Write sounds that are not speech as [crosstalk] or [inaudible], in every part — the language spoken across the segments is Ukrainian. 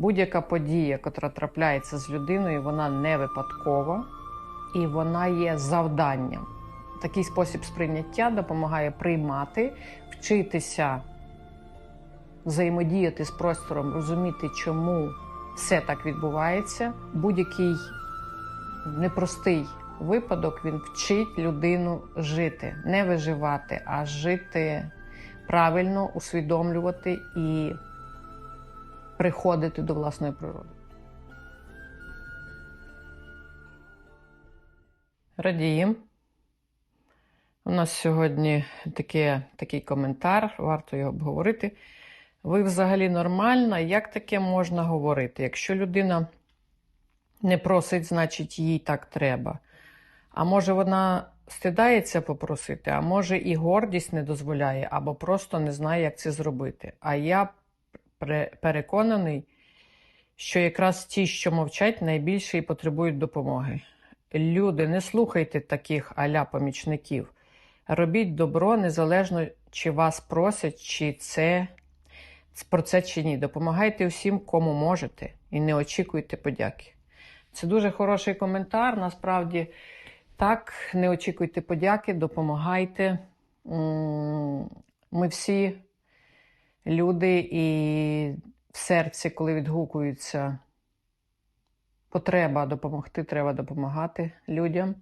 Будь-яка подія, яка трапляється з людиною, вона не випадкова і вона є завданням. Такий спосіб сприйняття допомагає приймати, вчитися взаємодіяти з простором, розуміти, чому все так відбувається. Будь-який непростий випадок він вчить людину жити, не виживати, а жити правильно, усвідомлювати і приходити до власної природи. Радіємо. У нас сьогодні таке, такий коментар, варто його обговорити. Ви взагалі нормальна? Як таке можна говорити? Якщо людина не просить, значить їй так треба. А може вона стидається попросити, а може і гордість не дозволяє, або просто не знає, як це зробити. А я переконаний, що якраз ті, що мовчать, найбільше і потребують допомоги. Люди, не слухайте таких аля помічників. Робіть добро незалежно, чи вас просять, чи це про це чи ні. Допомагайте всім, кому можете, і не очікуйте подяки. Це дуже хороший коментар. Насправді, так, не очікуйте подяки, допомагайте. Ми всі люди, і в серці, коли відгукується потреба допомогти, треба допомагати людям.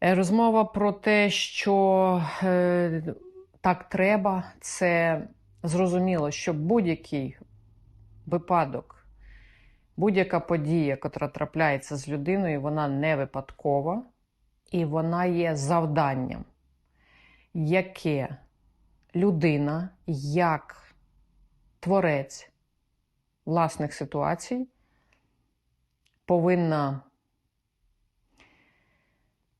Е, Розмова про те, що е, так треба, це зрозуміло, що будь-який випадок, будь-яка подія, яка трапляється з людиною, вона не випадкова і вона є завданням, яке людина, як творець власних ситуацій, повинна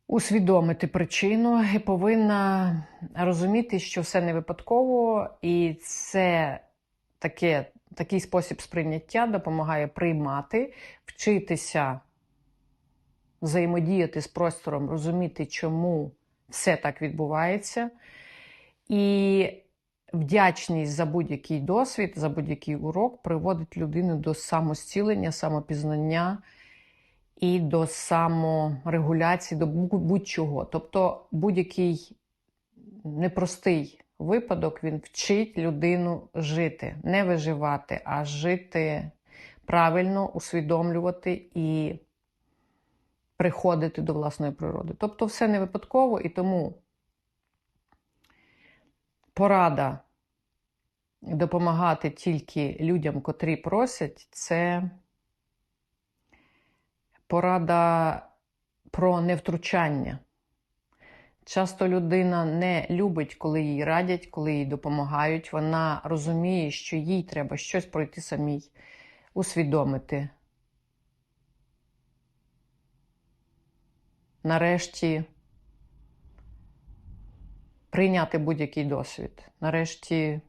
усвідомити причину і повинна розуміти, що все не випадково, і це таке, такий спосіб сприйняття допомагає приймати, вчитися взаємодіяти з простором, розуміти, чому все так відбувається. І вдячність за будь-який досвід, за будь-який урок приводить людину до самостілення, самопізнання і до саморегуляції, до будь-чого. Тобто будь-який непростий випадок він вчить людину жити, не виживати, а жити правильно, усвідомлювати і приходити до власної природи. Тобто все не випадково і тому порада допомагати тільки людям, котрі просять, це порада про невтручання. Часто людина не любить, коли їй радять, коли їй допомагають. Вона розуміє, що їй треба щось пройти самій, усвідомити. Нарешті прийняти будь-який досвід. Нарешті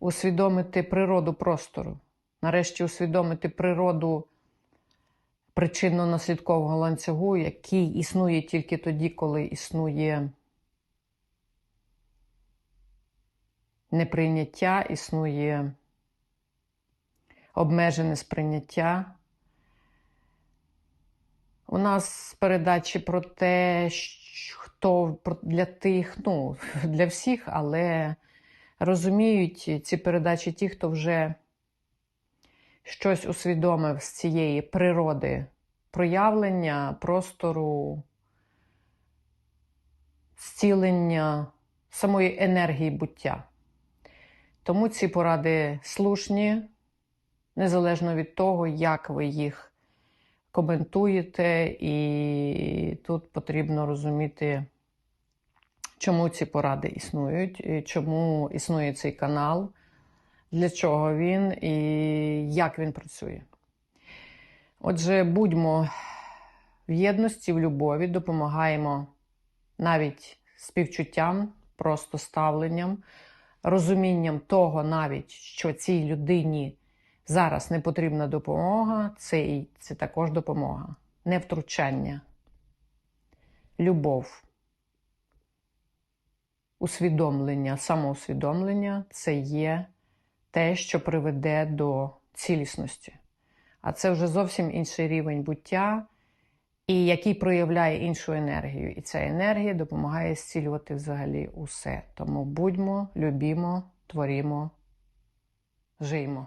усвідомити природу простору. Нарешті усвідомити природу причинно-наслідкового ланцюгу, який існує тільки тоді, коли існує неприйняття, існує обмежене сприйняття. У нас передачі про те, що- хто для тих, ну, [laughs] для всіх, але розуміють ці передачі ті, хто вже щось усвідомив з цієї природи проявлення, простору, зцілення самої енергії буття. Тому ці поради слушні, незалежно від того, як ви їх коментуєте, і тут потрібно розуміти, чому ці поради існують, чому існує цей канал, для чого він і як він працює. Отже, будьмо в єдності, в любові, допомагаємо навіть співчуттям, просто ставленням, розумінням того, навіть, що цій людині зараз не потрібна допомога, це, це також допомога, не втручання, любов, усвідомлення, самоусвідомлення це є те, що приведе до цілісності. А це вже зовсім інший рівень буття, і який проявляє іншу енергію. І ця енергія допомагає зцілювати взагалі усе. Тому будьмо, любімо, творімо, жиймо.